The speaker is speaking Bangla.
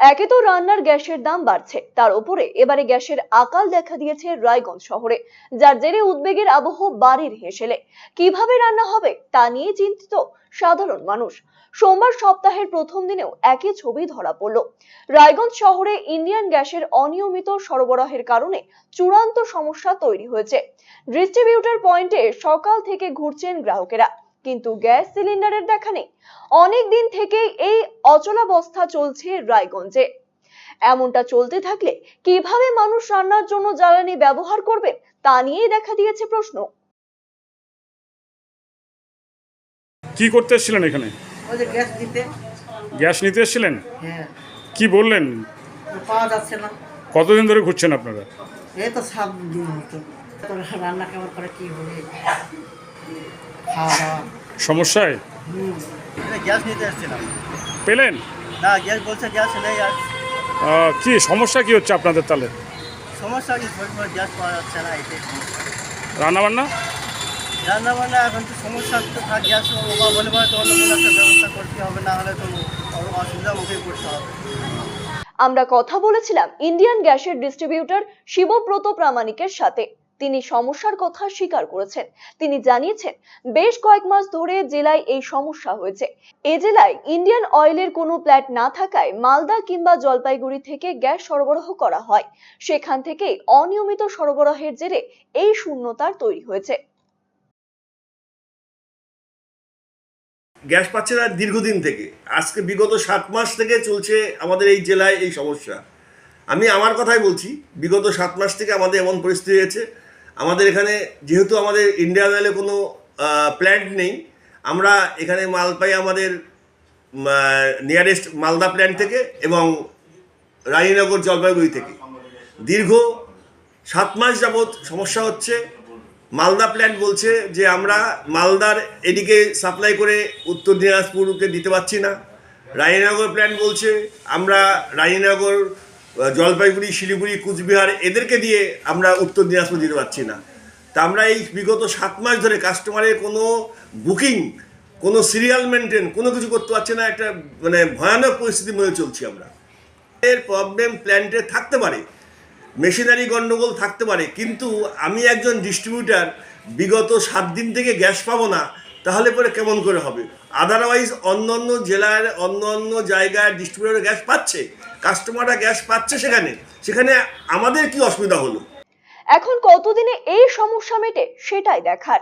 একে তো রান্নার গ্যাসের দাম বাড়ছে, তার উপরে এবারে গ্যাসের আকাল দেখা দিয়েছে রায়গঞ্জ শহরে, যার জেরে উদ্বেগের আবহ বাড়ির হেসেলে। কীভাবে রান্না হবে তা নিয়ে চিন্তিত সাধারণ মানুষ। সোমবার সপ্তাহের প্রথম দিনেও একই ছবি ধরা পড়ল। রায়গঞ্জ শহরে ইন্ডিয়ান গ্যাসের অনিয়মিত সরবরাহের কারণে চূড়ান্ত সমস্যা তৈরি হয়েছে। ডিস্ট্রিবিউটার পয়েন্টে সকাল থেকে ঘুরছেন গ্রাহকেরা। কিন্তু গ্যাস সিলিন্ডারের দেখা নেই। অনেক দিন থেকেই এই অচলাবস্থা চলছে রায়গঞ্জে। এমনটা চলতে থাকলে কীভাবে মানুষ রান্নার জন্য জ্বালানি ব্যবহার করবে তা নিয়েই দেখা দিয়েছে প্রশ্ন। কি করতে এসেছিলেন এখানে? ওই গ্যাস দিতে। গ্যাস নিতে এসেছিলেন? হ্যাঁ। কি বললেন? পাওয়া যাচ্ছে না। কতদিন ধরে ঘুরছেন আপনারা? এই তো সাত দিন হতো রান্না কেমন করে কি হবে খাওয়া দাওয়া। সমস্যায়? এটা গ্যাস নিতে এসেছিলাম। পেলেন? না গ্যাস বলছে গ্যাস নেই আর। কি সমস্যা কি হচ্ছে আপনাদের তাহলে? সমস্যা কি গ্যাস পাওয়া যাচ্ছে না এটাই সমস্যা। রান্না বান্না রান্না এখন তো সমস্যা তো থাক গ্যাস অভাব হলে পরে তো অন্য কোনো একটা ব্যবস্থা করতে হবে না হলে তো মুখেই পড়তে হবে। আমরা কথা বলেছিলাম ইন্ডিয়ান গ্যাসের ডিস্ট্রিবিউটর শিবব্রত প্রামাণিকের সাথে। তিনি সমস্যার কথা স্বীকার করেছেন। তিনি জানিয়েছেন, বেশ কয়েক মাস ধরে জেলায় এই সমস্যা হয়েছে। এ জেলায় ইন্ডিয়ান অয়েলের কোনো প্ল্যান্ট না থাকায় মালদা কিংবা জলপাইগুড়ি থেকে গ্যাস সরবরাহ করা হয়। সেখান থেকেই অনিয়মিত সরবরাহের জেরে এই শূন্যতার তৈরি হয়েছে। গ্যাস পাচ্ছে না দীর্ঘদিন থেকে। আজকে বিগত সাত মাস থেকে চলছে আমাদের এই জেলায় এই সমস্যা। আমি আমার কথাই বলছি, বিগত সাত মাস থেকে আমাদের এমন পরিস্থিতি হয়েছে আমাদের এখানে যেহেতু আমাদের ইন্ডিয়ান অয়েলে কোনো প্ল্যান্ট নেই, আমরা এখানে মাল পাই আমাদের নিয়ারেস্ট মালদা প্ল্যান্ট থেকে এবং রানীনগর জলপাইগুড়ি থেকে। দীর্ঘ সাত মাস যাবৎ সমস্যা হচ্ছে। মালদা প্ল্যান্ট বলছে যে আমরা মালদার এদিকে সাপ্লাই করে উত্তর দিনাজপুরকে দিতে পারছি না। রানীনগর প্ল্যান্ট বলছে, আমরা রানীনগর জলপাইগুড়ি, শিলিগুড়ি, কুচবিহার, এদেরকে দিয়ে আমরা উত্তর দিনাজপুর দিতে পারছি না। তা আমরা এই বিগত সাত মাস ধরে কাস্টমারের কোনো বুকিং কোনো সিরিয়াল মেনটেন কোনো কিছু করতে পারছে না। একটা মানে ভয়ানক পরিস্থিতির মধ্যে চলছি আমরা। এর প্রবলেম প্ল্যান্টে থাকতে পারে মেশিনারি গণ্ডগোল থাকতে পারে, কিন্তু আমি একজন ডিস্ট্রিবিউটার বিগত সাত দিন থেকে গ্যাস পাবো না। তাহলে পরে কেমন করে হবে? আদারওয়াইজ অন্য অন্য জেলার অন্য অন্য জায়গায় ডিস্ট্রিবিউটার গ্যাস পাচ্ছে। কাস্টমাররা গ্যাস পাচ্ছে সেখানে। সেখানে আমাদের কি অসুবিধা হলো? এখন কতদিনে এই সমস্যা মেটে সেটাই দেখার।